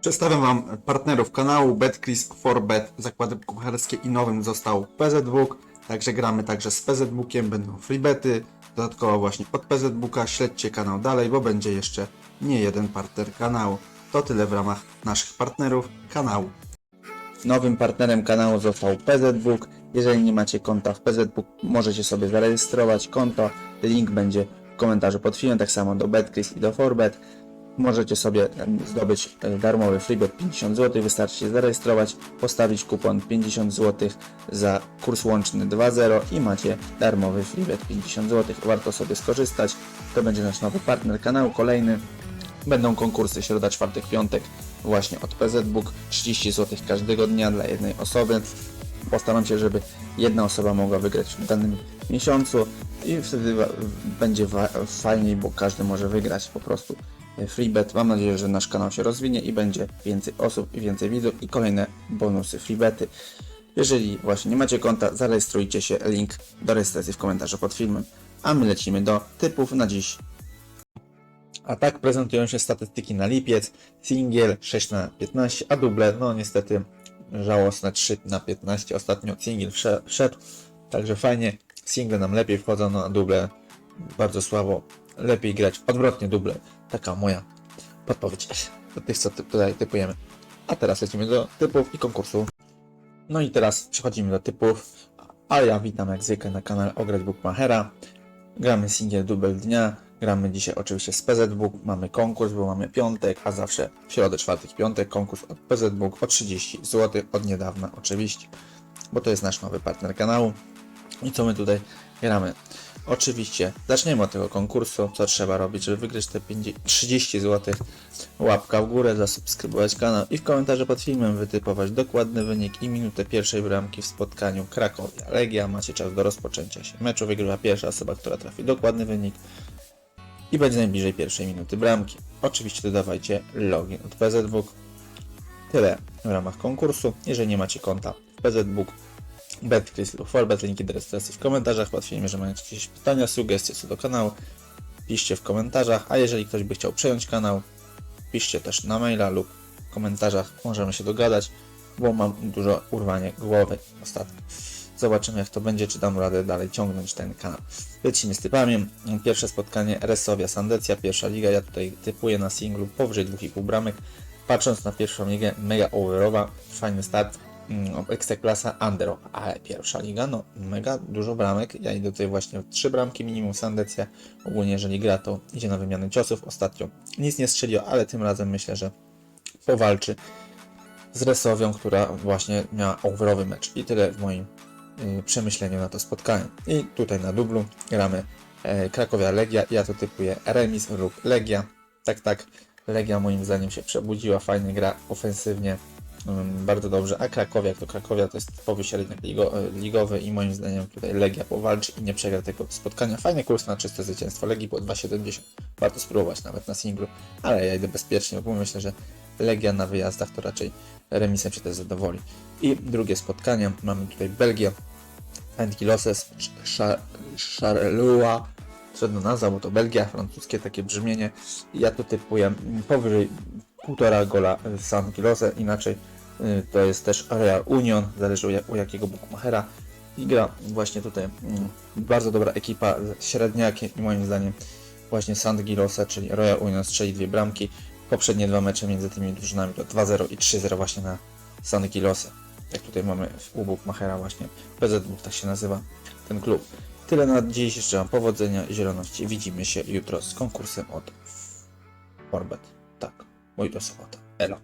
Przedstawiam Wam partnerów kanału BetCris, Forbet, zakłady kucharskie i nowym został PZBook. Także gramy także z PZBookiem, będą freebety. Dodatkowo właśnie od PZBooka śledźcie kanał dalej, bo będzie jeszcze nie jeden partner kanału. To tyle w ramach naszych partnerów kanału. Nowym partnerem kanału został PZBook. Jeżeli nie macie konta w PZBook, możecie sobie zarejestrować konto. Link będzie w komentarzu pod filmem, tak samo do BetCris i do Forbet. Możecie sobie zdobyć e, darmowy freebet 50 zł. Wystarczy się zarejestrować, postawić kupon 50 zł za kurs łączny 2.0 i macie darmowy freebet 50 zł. Warto sobie skorzystać. To będzie nasz nowy partner kanału. Kolejny Będą konkursy środa, czwartek, piątek właśnie od PZBook 30 zł każdego dnia dla jednej osoby. Postaram się, żeby jedna osoba mogła wygrać w danym miesiącu i wtedy będzie fajniej, bo każdy może wygrać po prostu freebet. Mam nadzieję, że nasz kanał się rozwinie i będzie więcej osób i więcej widzów i kolejne bonusy freebety. Jeżeli właśnie nie macie konta, zarejestrujcie się. Link do rejestracji w komentarzu pod filmem. A my lecimy do typów na dziś. A tak prezentują się statystyki na lipiec. Singiel 6 na 15, a duble, no niestety żałosne 3 na 15. Ostatnio singiel wsze- wszedł, także fajnie. Single nam lepiej wchodzą, no a duble bardzo słabo. Lepiej grać odwrotnie duble. Taka moja podpowiedź do tych, co tutaj typujemy. A teraz lecimy do typów i konkursu. No i teraz przechodzimy do typów. A ja witam jak zwykle na kanale Ograć Bookmachera. Gramy singiel dubel dnia. Gramy dzisiaj oczywiście z PZBook. Mamy konkurs, bo mamy piątek, a zawsze w środę, czwartek, piątek konkurs od PZBook o 30 zł od niedawna oczywiście, bo to jest nasz nowy partner kanału. I co my tutaj gramy? Oczywiście zaczniemy od tego konkursu, co trzeba robić, żeby wygrać te 50, 30 zł. Łapka w górę, zasubskrybować kanał i w komentarzu pod filmem wytypować dokładny wynik i minutę pierwszej bramki w spotkaniu Krakowia. Legia, macie czas do rozpoczęcia się meczu, wygrywa pierwsza osoba, która trafi dokładny wynik i będzie najbliżej pierwszej minuty bramki. Oczywiście dodawajcie login od PZBook. Tyle w ramach konkursu. Jeżeli nie macie konta w PZBook, BetCris lub Forbet, linki do rejestracji w komentarzach. Pod filmem, że macie jakieś pytania, sugestie co do kanału, piszcie w komentarzach. A jeżeli ktoś by chciał przejąć kanał, piszcie też na maila lub w komentarzach. Możemy się dogadać, bo mam dużo urwanie głowy ostatnio. Zobaczymy jak to będzie, czy dam radę dalej ciągnąć ten kanał. Lecimy z typami. Pierwsze spotkanie Resowia Sandecja, pierwsza liga. Ja tutaj typuję na singlu powyżej 2,5 bramek. Patrząc na pierwszą ligę, mega overowa, fajny start. Mm, Ekstraklasa under, ale pierwsza liga, no mega dużo bramek. Ja idę tutaj właśnie 3 bramki minimum Sandecja. Ogólnie jeżeli gra to idzie na wymianę ciosów. Ostatnio nic nie strzelił, ale tym razem myślę, że powalczy z Resowią, która właśnie miała overowy mecz. I tyle w moim y, przemyśleniu na to spotkanie. I tutaj na dublu gramy e, Krakowia Legia. Ja to typuję remis lub Legia. Tak, tak. Legia moim zdaniem się przebudziła, fajnie gra ofensywnie, bardzo dobrze. A Krakowia, jak to Krakowia to jest typowy średniak ligo, e, ligowy i moim zdaniem tutaj Legia powalczy i nie przegra tego spotkania. Fajny kurs na czyste zwycięstwo Legii po 2,70. Warto spróbować nawet na singlu, ale ja idę bezpiecznie, bo myślę, że Legia na wyjazdach to raczej remisem się też zadowoli. I drugie spotkanie, mamy tutaj Belgię, Antiloses, Charleroi, trudno nazwa, bo to Belgia, francuskie takie brzmienie. Ja to typuję powyżej 1,5 gola z Antilose, inaczej y, to jest też Real Union, zależy u, ja- u jakiego bookmachera. I gra właśnie tutaj mm, bardzo dobra ekipa, średniakie i moim zdaniem właśnie Sandgilosa, czyli Royal Union strzeli dwie bramki. Poprzednie dwa mecze między tymi drużynami to 2-0 i 3-0 właśnie na Sandgilosę. Jak tutaj mamy u Bookmachera właśnie, PZBook tak się nazywa ten klub. Tyle na dziś, życzę Wam powodzenia zieloności. Widzimy się jutro z konkursem od Orbet. Tak, bo jutro sobota. Elo.